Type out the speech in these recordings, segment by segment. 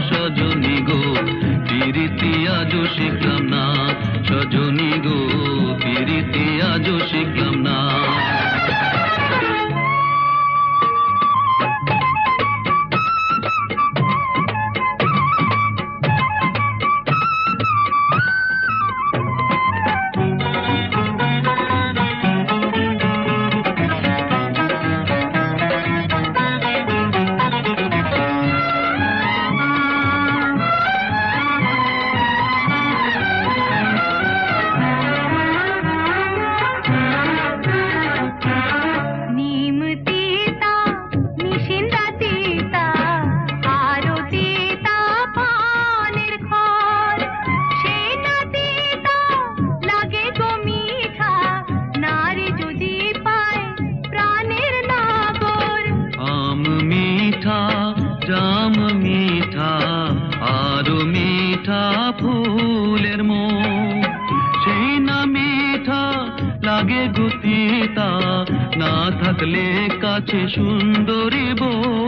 সজনী গো পিরিতি আজও শিখলাম না সজনী গো পিরিতি আজও শিখলাম ফুলের মো সেই না মিঠা লাগে গুতিতা না থাকলে কাছে সুন্দরী বউ।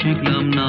শিখলাম না।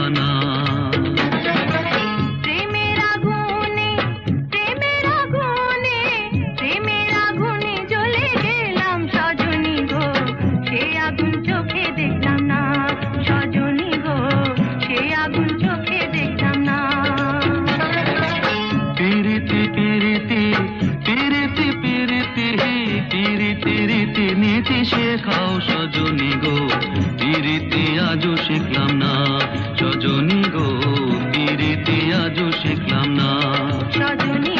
খাও সজনী গো তীরিতে আজও শিখলাম না। সজনী গো তীরিতে আজও শিখলাম না। সজনী